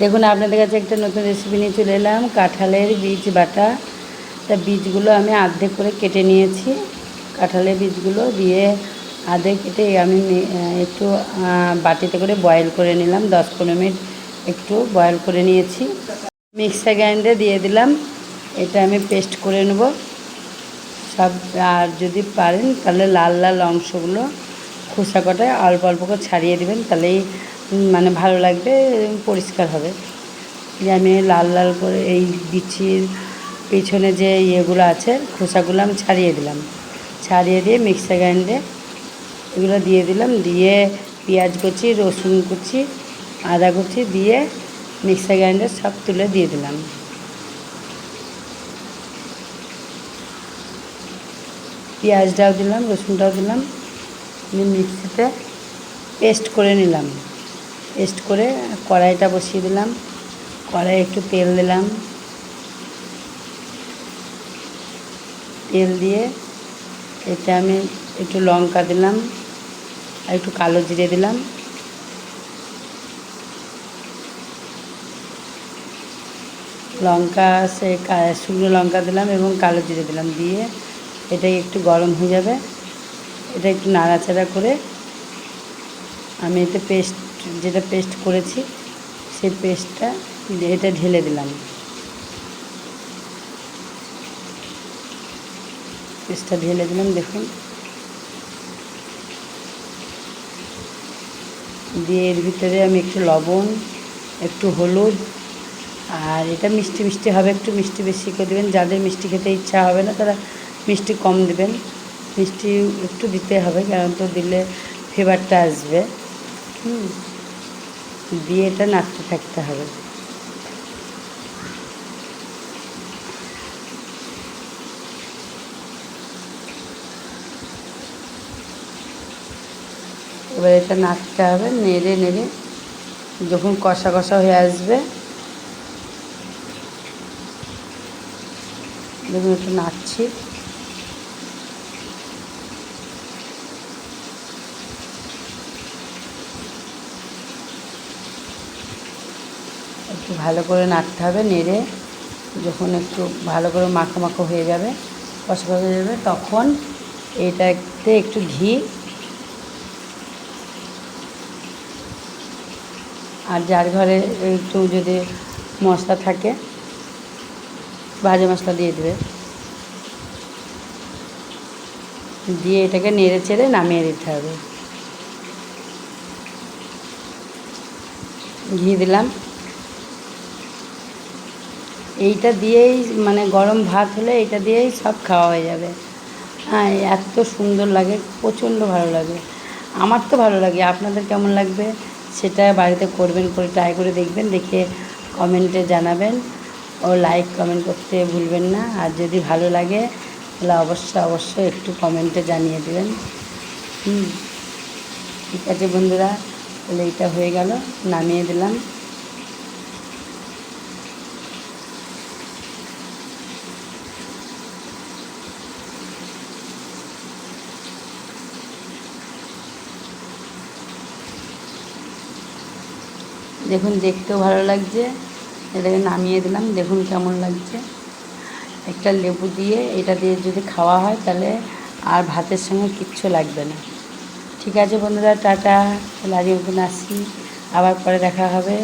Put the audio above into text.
দেখুন, আপনাদের কাছে একটা নতুন রেসিপি নিয়ে চলে এলাম, কাঁঠালের বীজ বাটা। তা বীজগুলো আমি আর্ধেক করে কেটে নিয়েছি। কাঁঠালের বীজগুলো দিয়ে আধে কেটে আমি একটু বাটিতে করে বয়েল করে নিলাম। দশ পনেরো মিনিট একটু বয়েল করে নিয়েছি। মিক্সার গ্রাইন্ডারে দিয়ে দিলাম। এটা আমি পেস্ট করে নেব। সব, আর যদি পারেন, তাহলে লাল লাল অংশগুলো খোসা কটায় অল্প অল্প করে ছাড়িয়ে দেবেন। তাহলেই মানে ভালো লাগবে, পরিষ্কার হবে। যে আমি লাল লাল করে এই বিচির পিছনে যে ইয়েগুলো আছে, খোসাগুলো আমি ছাড়িয়ে দিলাম। ছাড়িয়ে দিয়ে মিক্সার গ্রাইন্ডে এগুলো দিয়ে দিলাম। দিয়ে পেঁয়াজ কুচি, রসুন কুচি, আদা কুচি দিয়ে মিক্সার গ্রাইন্ডার সব তুলে দিয়ে দিলাম। পেঁয়াজটাও দিলাম, রসুনটাও দিলাম। মিক্সিতে পেস্ট করে নিলাম। পেস্ট করে কড়াইটা বসিয়ে দিলাম। কড়াই একটু তেল দিলাম। তেল দিয়ে এতে আমি একটু লঙ্কা দিলাম আর একটু কালো জিরে দিলাম। লঙ্কা সে শুকনো লঙ্কা দিলাম এবং কালো জিরে দিলাম দিয়ে এটা একটু গরম হয়ে যাবে। এটা একটু নাড়াচাড়া করে আমি এতে পেস্ট যেটা পেস্ট করেছি, সেই পেস্টটা এটা ঢেলে দিলাম। পেস্টটা ঢেলে দিলাম, দেখুন। দিয়ে এর ভিতরে আমি একটু লবণ, একটু হলুদ, আর এটা মিষ্টি মিষ্টি হবে, একটু মিষ্টি বেশি করে দেবেন। যাদের মিষ্টি খেতে ইচ্ছা হবে না, তারা মিষ্টি কম দেবেন। মিষ্টি একটু দিতে হবে, কারণ তো দিলে ফ্লেভারটা আসবে। হুম। দিয়ে এটা নাড়তে থাকতে হবে। এবার এটা নাড়তে হবে, নেড়ে নেড়ে যখন কষা কষা হয়ে আসবে, দেখুন একটু নাড়ছি একটু ভালো করে নাড়তে হবে, নেড়ে যখন একটু ভালো করে মাখো মাখো হয়ে যাবে কষা হয়ে যাবে, তখন এটাতে একটু ঘি আর যার ঘরে একটু যদি মশলা থাকে ভাজা মশলা দিয়ে দেবে। দিয়ে এটাকে নেড়ে চেড়ে নামিয়ে দিতে হবে। ঘি দিলাম। এইটা দিয়েই মানে গরম ভাত হলে এইটা দিয়েই সব খাওয়া হয়ে যাবে। হ্যাঁ এত সুন্দর লাগে, প্রচণ্ড ভালো লাগে। আমার তো ভালো লাগে, আপনাদের কেমন লাগবে সেটা বাড়িতে করবেন করে ট্রাই করে দেখবেন, দেখে কমেন্টে জানাবেন। ও লাইক কমেন্ট করতে ভুলবেন না। আর যদি ভালো লাগে, তাহলে অবশ্যই অবশ্যই একটু কমেন্টে জানিয়ে দেবেন। হুম, ঠিক আছে বন্ধুরা, তাহলে এইটা হয়ে গেল, নামিয়ে দিলাম। দেখুন, দেখতেও ভালো লাগছে। এটাকে নামিয়ে দিলাম, দেখুন কেমন লাগছে। একটা লেবু দিয়ে এটা দিয়ে যদি খাওয়া হয়, তাহলে আর ভাতের সঙ্গে কিচ্ছু লাগবে না। ঠিক আছে বন্ধুরা, টাটা। তাহলে আজকে মতন আসি আবার পরে দেখা হবে।